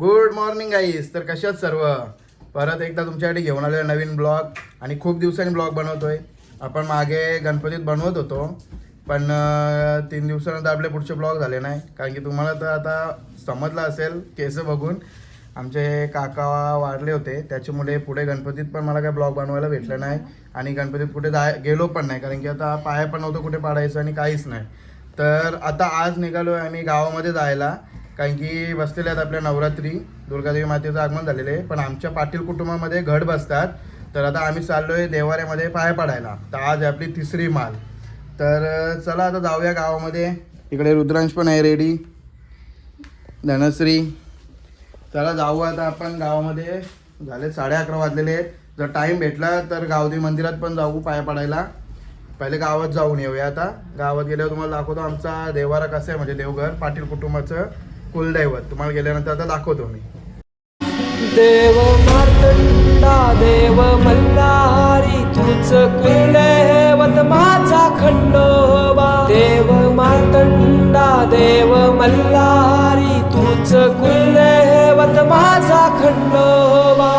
Good morning ice तर कशात सर्व? परत एकदा तुमच्यासाठी घेऊन आलो नवीन ब्लॉग आणि खूप दिवसांनी ब्लॉग बनवतोय. आपण मागे गणपतीत बनवत होतो पण तीन दिवसानंतर आपले पुढचे ब्लॉग झाले नाही. कारण की तुम्हाला तर आता समजलं असेल केस बघून. आमचे काका वाढले होते त्याच्यामुळे पुढे गणपतीत पण मला काय ब्लॉग बनवायला भेटलं नाही. आणि गणपतीत कुठे जाय गेलो पण नाही कारण की आता पाया पण नव्हतं कुठे पाडायचं आणि काहीच नाही. तर आता आज निघालो आहे आम्ही गावामध्ये जायला. कारण की बसलेल्या आहेत आपल्या नवरात्री दुर्गादेवी मातेचं आगमन झालेलं आहे. पण आमच्या पाटील कुटुंबामध्ये घट बसतात. तर आता आम्ही चाललोय देवाऱ्यामध्ये पाया पडायला. तर आज आहे आपली तिसरी माल. तर चला आता जाऊया गावामध्ये. इकडे रुद्रांश पण आहे रेडी. धनश्री. चला जाऊ आता आपण गावामध्ये. झाले साडे अकरा वाजलेले आहेत. जर टाईम भेटला तर गावदेवी मंदिरात पण जाऊ पाया पडायला. पहिले गावात जाऊन येऊया आता. गावात गेल्यावर तुम्हाला दाखवतो आमचा देवारा कसा आहे म्हणजे देवघर पाटील कुटुंबाचं. कुलदैवत तुम्हाला गेल्यानंतर आता दाखवतो मी. देव मार्तंडा देव मल्हारी तूच कुलदैवत माझा खंडोबा. देव मार्तंडा देव मल्हारी तूच कुलदैवत माझा खंडोबा.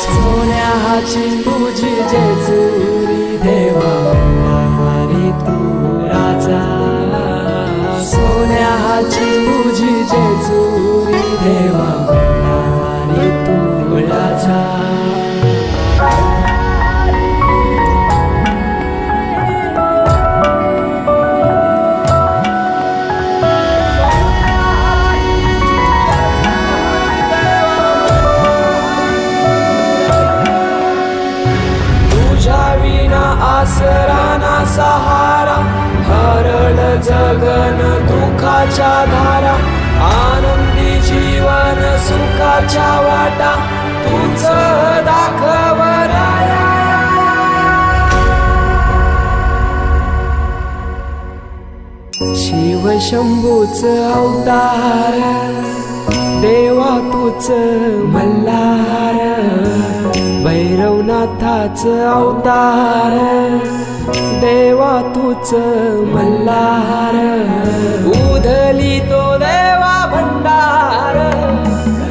सोन्याची तुझी जय जगन दुखाच्या धारा आनंदी जीवन सुखाच्या वाटा तुझ दाखव शिव शंभूच अवतार देवा तूच मल्हार भैरवनाथाच अवतार. देवा तूच मल्हार. उधली तो देवा भंडार.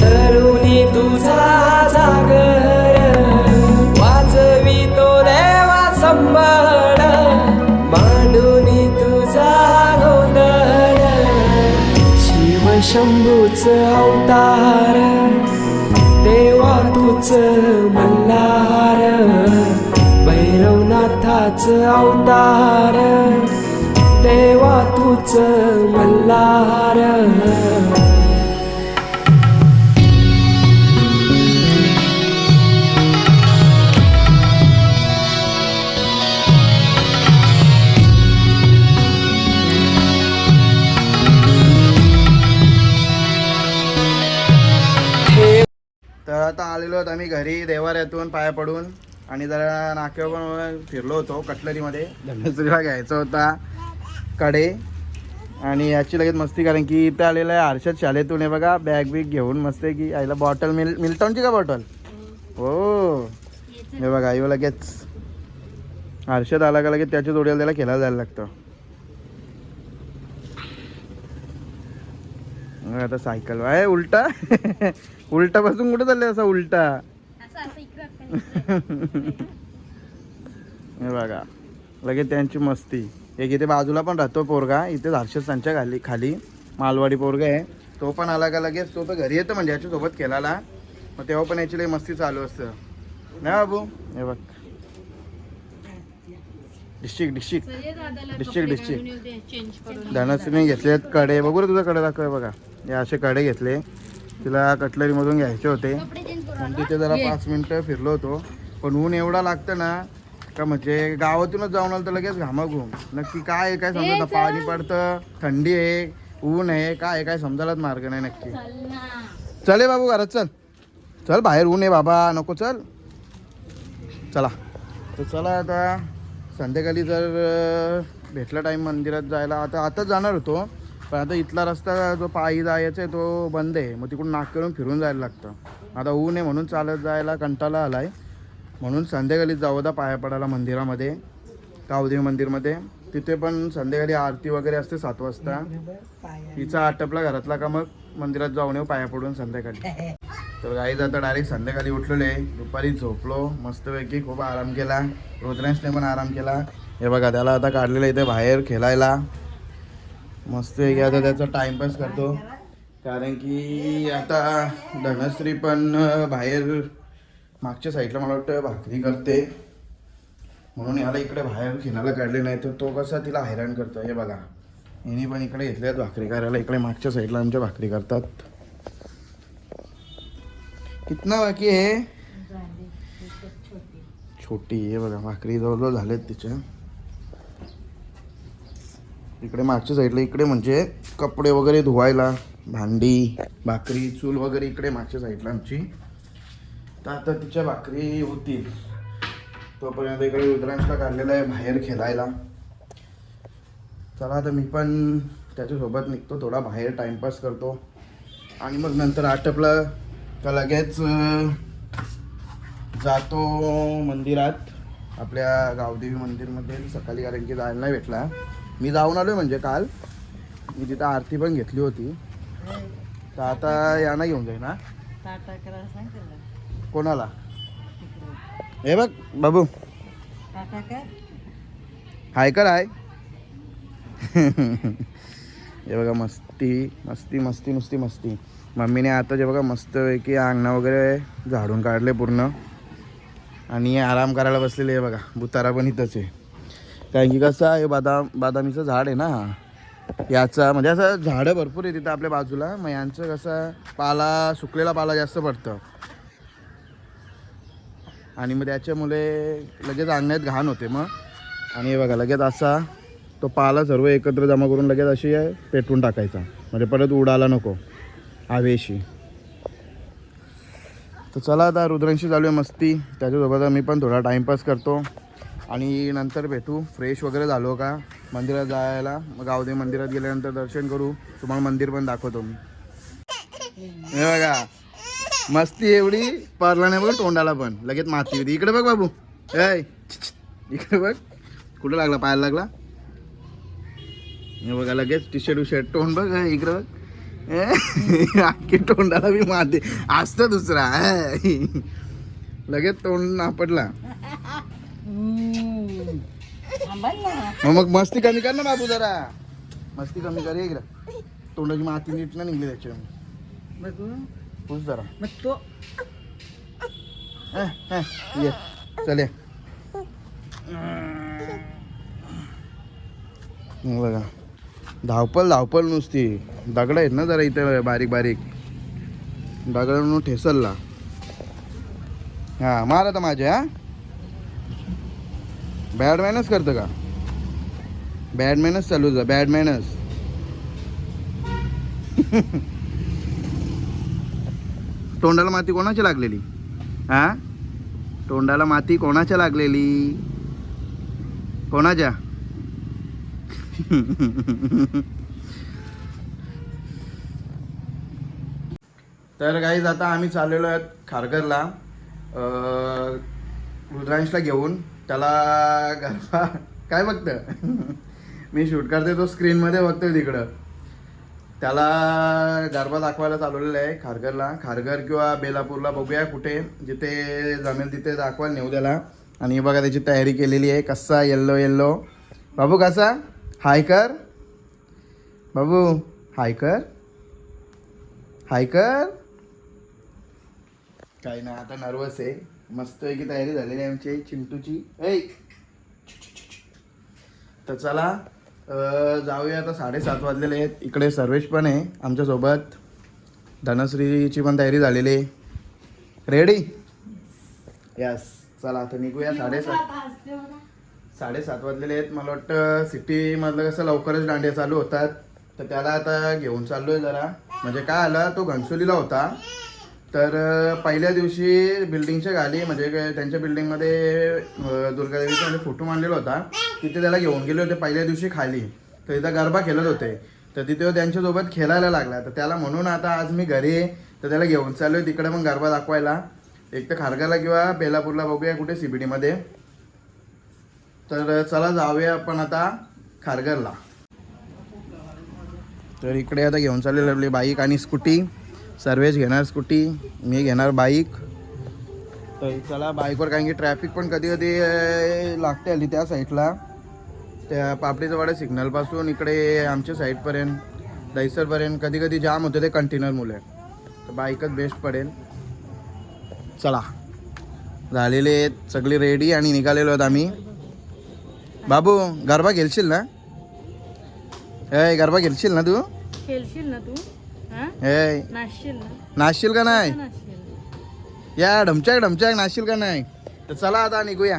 तरुणी तुझा जागर. वाजवी तो देवा संबळ. मांडूनी तुझा गोंधळ. शिव शंभूच अवतार. देवा तूच तूच अवतार देवा तूच मल्हार. तर आता आलेलो आहोत आम्ही घरी देवाऱ्यातून पाया पडून. आणि जरा नाक्यावर पण फिरलो होतो कटलरीमध्ये. धनश्रीला घ्यायचा होता कडे. आणि याची लगेच मस्ती कारण की इथे आलेलं आहे हर्षद शाळेतून हे बघा बॅग बिग घेऊन मस्त आहे की आईला बॉटल मिल मिल्टॉनची का बॉटल हो. हे. बघा आई लगेच हर्षद आला का लगेच त्याच्या जोड्याला त्याला खेळायला जायला लागतं. मग आता सायकल आहे उलटा? उलटा बसून कुठे चालले असा उलटा? हे बघा. लगेच त्यांची मस्ती. एक इथे बाजूला पण राहतो पोरगा. इथे हर्षद त्यांच्या खाली खाली. मालवाडी पोरगा आहे. तो पण आला का लगेच? तो तर घरी येतो म्हणजे याच्यासोबत खेळायला. मग तेव्हा पण याची लई मस्ती चालू असतं. नाही बाबू? हे बघ. डिस्ट्रिक्ट डिस्ट्रिक्ट डिस्ट्रिक्ट डिस्ट्रिक्ट धनश्रीने घेतलेत कडे. बघू रे तुझा कडे दाखव बघा. हे असे कडे घेतले. तिला कटलरीमधून घ्यायचे होते. मग तिथे जरा पाच मिनटं फिरलो होतो. पण ऊन एवढा लागतं ना का म्हणजे गावातूनच जाऊन आलं तर लगेच घामाघूम. नक्की काय आहे, काय समजत नाही. पाणी पडतं थंडी आहे ऊन आहे काय आहे, काय समजायलाच मार्ग नाही नक्की. चल बाबू घरात चल. चल बाहेर ऊन आहे बाबा नको चल. चला. तर चला आता संध्याकाळी जर भेटला टाईम मंदिरात जायला. आता आताच जाणार होतो पण आता इथला रस्ता जो पायी जायचा आहे तो बंद आहे. मग तिकडून नाक करून फिरून जायला लागतं. आता ऊन आहे म्हणून चालत जायला कंटाळा आला आहे म्हणून संध्याकाळी जाऊ दा पाया पडायला मंदिरामध्ये कावदेवी मंदिरमध्ये. तिथे पण संध्याकाळी आरती वगैरे असते सात वाजता. तिचा आटपला घरातला का मग? मंदिरात जाऊन येऊ पाया पडून संध्याकाळी. तर गाईज आता डायरेक्ट संध्याकाळी उठलेले. दुपारी झोपलो मस्तपैकी खूप आराम केला. रुद्रांशने पण आराम केला. हे बघा त्याला आता काढलेलं इथे बाहेर खेळायला. मस्तपैकी आता त्याचा टाइमपास करतो. कारण की आता धनश्री पण बाहेर मागच्या साईडला मला वाटतं भाकरी करते. म्हणून याला इकडे बाहेर खेळायला काढले नाही तर तो कसा तिला हैराण करतो हे बघा. हिने पण इकडे घेतल्यात भाकरी करायला. इकडे मागच्या साईडला आमच्या भाकरी करतात. कितना बाकी आहे? छोटी. हे बघा भाकरी जवळजवळ झालेत तिच्या. इकडे मागच्या साईडला इकडे म्हणजे कपडे वगैरे धुवायला. भांडी भाकरी चूल वगैरे इकडे मागच्या साईडला आमची. तर आता तिच्या भाकरी होतील. तोपर्यंत इकडे रुद्रांशला काढलेला आहे बाहेर खेळायला. चला आता मी पण त्याच्यासोबत निघतो थोडा बाहेर टाइमपास करतो. आणि मग नंतर आटपला का लगेच जातो मंदिरात. आपल्या गावदेवी मंदिरमध्ये. सकाळी कारण की जायला नाही भेटला. मी जाऊन आलो म्हणजे काल. मी तिथं आरती पण घेतली होती. तर आता यांना घेऊन जाईन ना टाटा करायला सांग त्याला कोणाला? तिकडे. हे बघ बाबू. टाटा कर. हाय कर हाय. हे बघा मस्ती मस्ती मस्ती नुसती मस्ती. मम्मीने आता जे बघा मस्त की अंगणा वगैरे झाडून काढले पूर्ण. आणि आराम करायला बसलेले आहे बघा बुतारा पण इथंच आहे. कारण की कसं आहे बादाम बादामीचं झाड आहे ना. हा याचा म्हणजे असं झाडं भरपूर आहे तिथं आपल्या बाजूला. मग यांचं कसं पाला सुकलेला पाला जास्त पडतं. आणि मग त्याच्यामुळे लगेच अंगण्यात घाण होते मग. आणि हे बघा लगेच असा तो पाला सर्व एकत्र जमा करून लगेच अशी पेटवून टाकायचा. म्हणजे परत उडाला नको. हवेशी. तर चला आता रुद्रांशी चालू आहे मस्ती. त्याच्यासोबत मी पण थोडा टाईमपास करतो. आणि नंतर भेटू. फ्रेश वगैरे झालो का? मंदिरात जायला. मग गावदे मंदिरात गेल्यानंतर दर्शन करू. तुम्हाला मंदिर पण दाखवतो मी. हे बघा. मस्ती एवढी. परला नाही बघ तोंडाला पण. लगेच माती होती. इकडे बघ बाबू. ऐ इकडे बघ. कुठं लागला? पाहायला लागला? हे बघा लगेच टी शर्ट शर्ट तोंड बघ इकडे बघ. ए, अख्खी तोंडाला बी माती. असतं दुसरा. लगेच तोंड नापडला मग मग मस्ती कमी कर ना बाबू जरा. मस्ती कमी कर इकडं. तोंडाची माती नीट ना निघली त्याच्या बघू. पुस जरा. मग तो. ये. चल ये. बघा. धावपल धावपल नुसती. दगड आहेत ना जरा इथे बारीक बारीक. दगड म्हणून ठेसलला हा मार आता माझे हा. बॅडमॅनच करतं का? बॅडमॅनच चालू जा बॅडमॅनच तोंडाला माती कोणाची लागलेली? हा? तोंडाला माती कोणाच्या लागलेली? कोणाच्या? तर काहीच आता आम्ही चाललेलो आहेत खारघरला. रुद्रांशला घेऊन. त्याला गरबा काय बघतं मी शूट करते तो स्क्रीनमध्ये बघतोय तिकडं. त्याला गरबा दाखवायला चालवलेला आहे खारघरला. खारघर किंवा बेलापूरला बघूया कुठे. जिथे जमेल तिथे दाखवाल नेऊ द्याला आणि हे बघा त्याची तयारी केलेली आहे. कसा येल्लो येल्लो. बाबू कसा? हाय कर. बाबू हाय कर. हाय कर. काही नाही आता नर्वस आहे. मस्तपैकी तयारी झालेली आहे आमची. चिंटूची ऐ! तर चला जाऊया आता साडेसात वाजलेले आहेत. इकडे सर्वेश पण आहे आमच्यासोबत. धनश्रीची पण तयारी झालेली आहे. रेडी यस चला आता निघूया. साडेसात साडेसात वाजलेले आहेत. मला वाटतं सिटीमधलं कसं लवकरच दांड्या चालू होतात. तर त्याला आता घेऊन चाललोय जरा. म्हणजे काय आलं? तो घनसोलीला होता. तर पहिल्या दिवशी बिल्डिंगच्या खाली म्हणजे त्यांच्या बिल्डिंगमध्ये दुर्गादेवीचा म्हणजे फोटो मांडलेला होता. तिथे त्याला घेऊन गेले होते पहिल्या दिवशी खाली. तर तिथं गरबा खेळत होते. तर तिथे तो त्यांच्यासोबत खेळायला लागला. तर त्याला म्हणून आता आज मी घरी तर त्याला घेऊन चालू तिकडे मग गरबा दाखवायला. एक तर खारगाला किंवा बेलापूरला बघूया कुठे सी बी डीमध्ये तर चला जाऊया आपण आता खारघरला. तर इकडे आता घेऊन चाललेली आपली बाईक आणि स्कूटी. सर्वेच घेणार स्कूटी मी घेणार बाईक तर चला बाईकवर कारण की ट्रॅफिक पण कधी कधी लागते आली त्या साईडला त्या पापडीचं वाडा सिग्नलपासून इकडे आमच्या साईडपर्यंत दहिसरपर्यंत कधी कधी जाम होते ते कंटेनरमुळे तर बाईकच बेस्ट पडेल. चला. झालेले आहेत सगळी रेडी आणि निघालेलो आहोत आम्ही. बाबू गरबा खेळशील ना? ए गरबा खेळशील ना तू? खेळशील ना तू? ए नाचशील ना? नाचशील का नाही? या ढमचाक ढमचाक नाचशील का नाही? तर चला आता निघूया.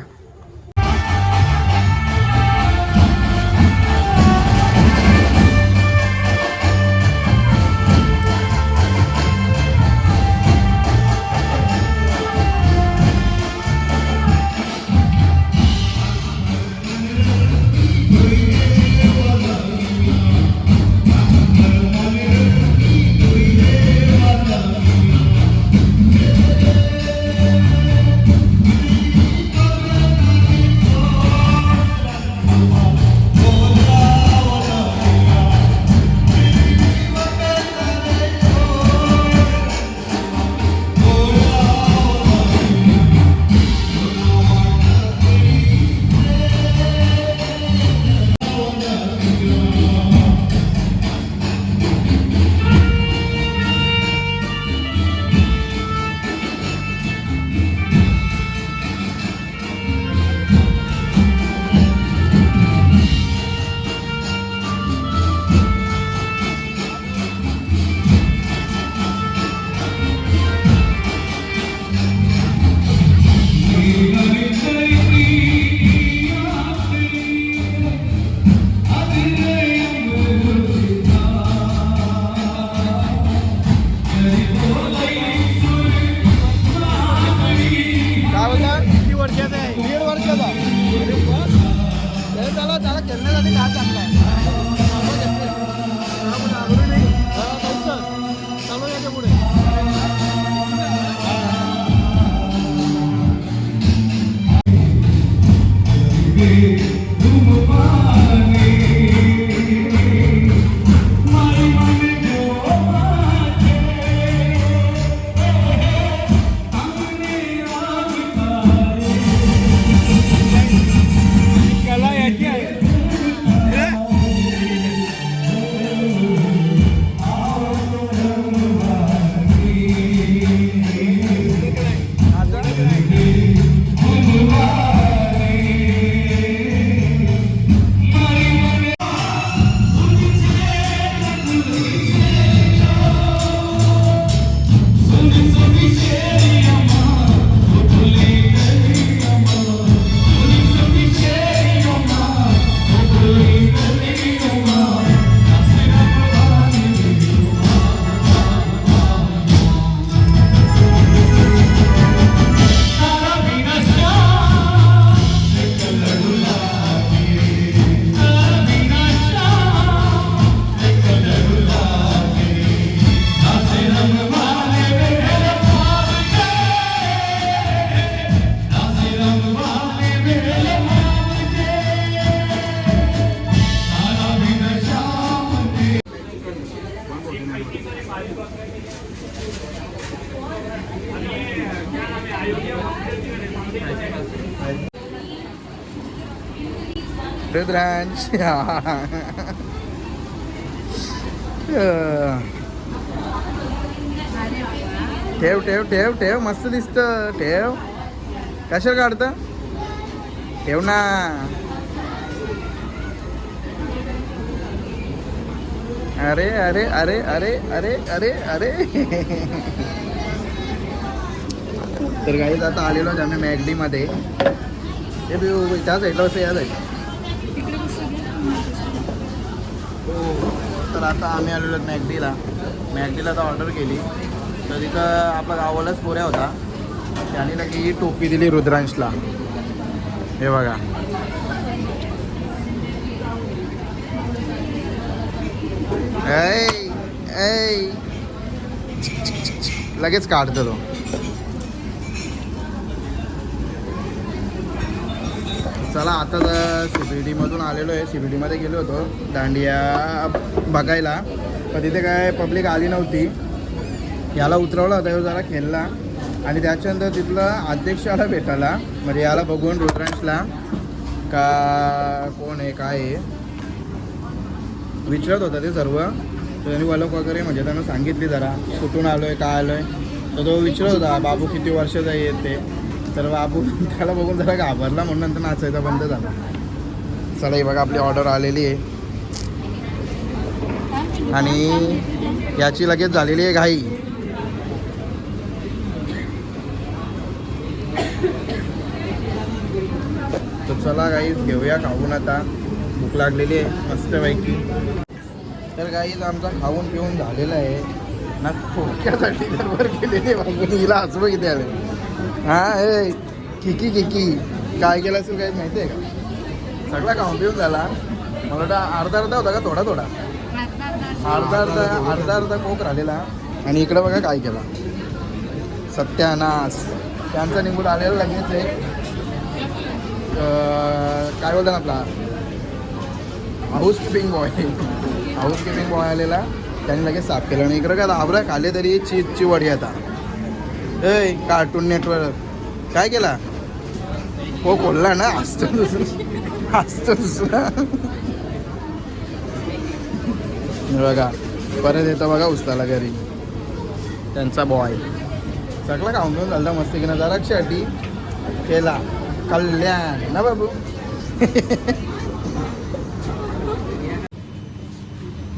रुद्रांश ठेव ठेव ठेव ठेव. मस्त दिसत. ठेव. कशाला काढत? ठेव ना. अरे अरे अरे अरे अरे अरे अरे. तर काही आता आलेलो आम्ही मॅगडीमध्ये. ते बी त्या साईडला असं या साईड तर आता आम्ही आलेलो आहोत मॅगडीला मॅगडीला तर ऑर्डर केली. तर तिथं आपला गावालाच पोऱ्या होता. त्याने लगे ही टोपी दिली रुद्रांशला. हे बघा. ऐ ऐ. लगेच काढतो तो. चला आता सी बी डीमधून आलेलो आहे. सी बी डीमध्ये गेलो होतो दांडिया बघायला. पण तिथे काय पब्लिक आली नव्हती. याला उतरवला होता ह्यो जरा खेळला. आणि त्याच्यानंतर तिथला अध्यक्षाला भेटायला. म्हणजे याला बघून रुद्रांशला का कोण आहे काय आहे. विचारत होता ते सर्व. त्यांनी वलक वगैरे म्हणजे त्यांना सांगितली जरा. कुठून आलो आहे काय आलो आहे तर तो विचारत होता बाबू किती वर्षाचा आहे ते? तर बाबू त्याला बघून जरा घाबरला म्हणून नंतर नाचायचा बंद झाला. चला बघा आपली ऑर्डर आलेली आहे. आणि याची लगेच झालेली आहे घाई. तर चला गाईच घेऊया खाऊन आता. भूक लागलेली आहे मस्तपैकी. तर गाईज आमचा खाऊन पिऊन झालेला आहे. ना खोक्यासाठी गडबड केलेली आहे बाबून हिला हसबं किती आले? हा हे किकी किकी. काय केलं असेल काही माहिती आहे का? सगळा खाऊन झाला. मला वाटतं अर्धा अर्धा होता का? थोडा थोडा. अर्धा अर्धा अर्धा अर्धा कोक राहिलेला. आणि इकडं बघा काय केला. सत्यानाश. त्यांचा निघून आलेला लगेच आहे काय बोलतात आपला? Housekeeping boy housekeeping boy आलेला. त्यांनी लगेच साफ केलं. आणि इकडं काय आवरा खाले तरी चीजची वडी आता. ए कार्टून नेटवर्क काय केला? हो खोलला ना. असतो दुसरं. असतो दुसरं. बघा परत येतं बघा उस्ताला घरी. त्यांचा बॉय सगळा खाऊन घेऊन झालं मस्त की ना जरा साठी केला. कल्याण. ना बाबू?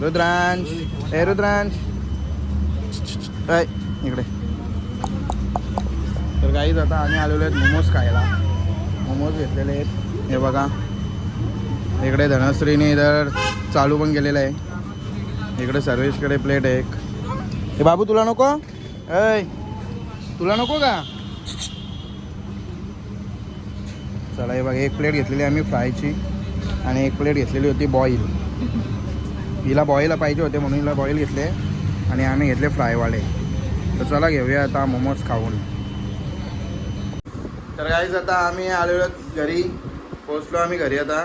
रुद्रांश. ए रुद्रांश. काय इकडे. तर काहीच आता आम्ही आलेलो आहेत मोमोज खायला. मोमोज घेतलेले आहेत. हे बघा. इकडे धनश्रीने इधर चालू पण केलेलं आहे. इकडे सर्विसकडे प्लेट आहे एक. हे बाबू तुला नको? ऐ तुला नको का? चला हे बघा एक प्लेट घेतलेली आम्ही फ्रायची आणि एक प्लेट घेतलेली होती बॉईल. हिला बॉईल पाहिजे होते म्हणून हिला बॉईल घेतले आणि आम्ही घेतले फ्रायवाले. तर चला घेऊया आता मोमोज खाऊन. तर काहीच आता आम्ही आलेलो घरी. पोचलो आम्ही घरी आता.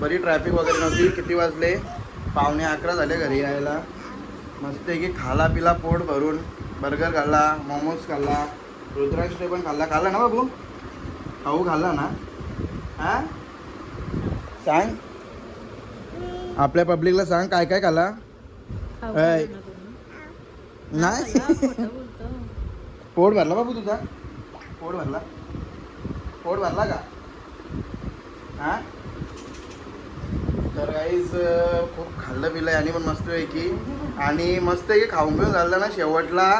बरी ट्रॅफिक वगैरे नव्हती. किती वाजले? पावणे अकरा झाले घरी यायला. मस्त की खाला पिला पोट भरून बर्गर खाल्ला मोमोज खाल्ला रुद्राक्षे पण खाल्ला. खाल्ला ना बाबू? खाऊ खाल्ला ना? हा? सांग. आपल्या पब्लिकला सांग काय काय खाल्ला. नाही? पोट भरला बाबू तुझा? पोट भरला. पोट भरला का? हा? तर काहीच खूप खाल्लं पिलं आणि पण मस्त आहे की आणि मस्त आहे की खाऊन पिऊन झालं ना शेवटला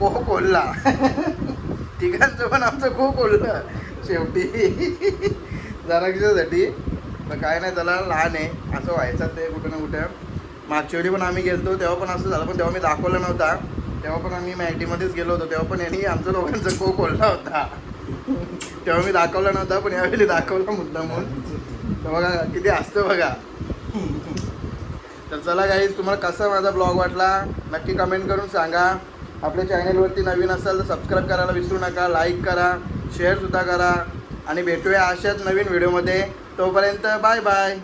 को कोल्ला तिघांचं पण आमचं खो कोल्लं शेवटी. जराक्षासाठी तर काय नाही त्याला लहान आहे. असं व्हायचं ते कुठं ना कुठं. मागच्या वेळी पण आम्ही गेलतो तेव्हा पण असं झालं. पण तेव्हा मी दाखवलं नव्हता. तेव्हा पण आम्ही मॅटीमध्येच गेलो होतो. तेव्हा पण यांनी आमच्या दोघांचा खो कोल्हा होता. तेव्हा मी दाखवला नव्हता पण यावेळी दाखवला मुद्दा म्हणून. तर बघा किती असतं बघा. तर चला काही तुम्हाला कसा माझा ब्लॉग वाटला? नक्की कमेंट करून सांगा. आपल्या चॅनलवरती नवीन असाल तर सबस्क्राईब करायला विसरू नका लाईक करा शेअरसुद्धा करा. आणि भेटूया अशाच नवीन व्हिडिओमध्ये तोपर्यंत बाय बाय